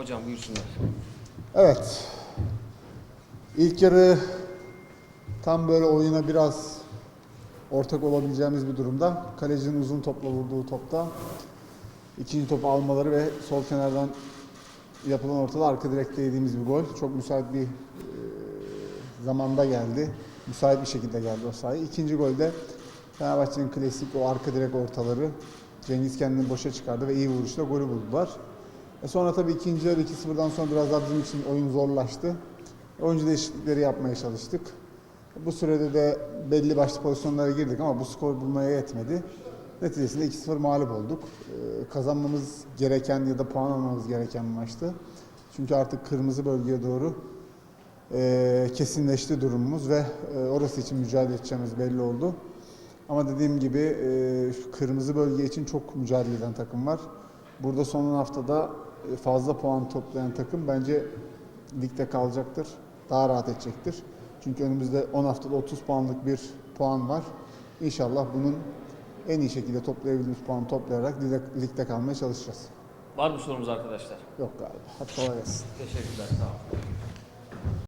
Hocam buyursunlar. Evet. İlk yarı tam böyle oyuna biraz ortak olabileceğimiz bir durumda. Kalecinin uzun topla vurduğu topta ikinci topu almaları ve sol kenardan yapılan ortada arka direkte yediğimiz bir gol. Çok müsait bir e, zamanda geldi. Müsait bir şekilde geldi o sayı. İkinci golde Fenerbahçe'nin klasik o arka direk ortaları Cengiz kendini boşa çıkardı ve iyi vuruşla golü buldular. E sonra tabii ikinci yarı 2-0'dan sonra biraz daha bizim için oyun zorlaştı. Oyuncu değişiklikleri yapmaya çalıştık. Bu sürede de belli başlı pozisyonlara girdik ama bu skor bulmaya yetmedi. Neticesinde 2-0 mağlup olduk. Ee, kazanmamız gereken ya da puan almamız gereken bir maçtı. Çünkü artık kırmızı bölgeye doğru e, kesinleşti durumumuz ve e, orası için mücadele edeceğimiz belli oldu. Ama dediğim gibi e, kırmızı bölge için çok mücadele eden takım var. Burada son haftada fazla puan toplayan takım bence ligde kalacaktır. Daha rahat edecektir. Çünkü önümüzde 10 haftada 30 puanlık bir puan var. İnşallah bunun en iyi şekilde toplayabildiğimiz puanı toplayarak ligde, ligde kalmaya çalışacağız. Var mı sorumuz arkadaşlar? Yok galiba. Hadi kolay gelsin. Teşekkürler. Sağ olun.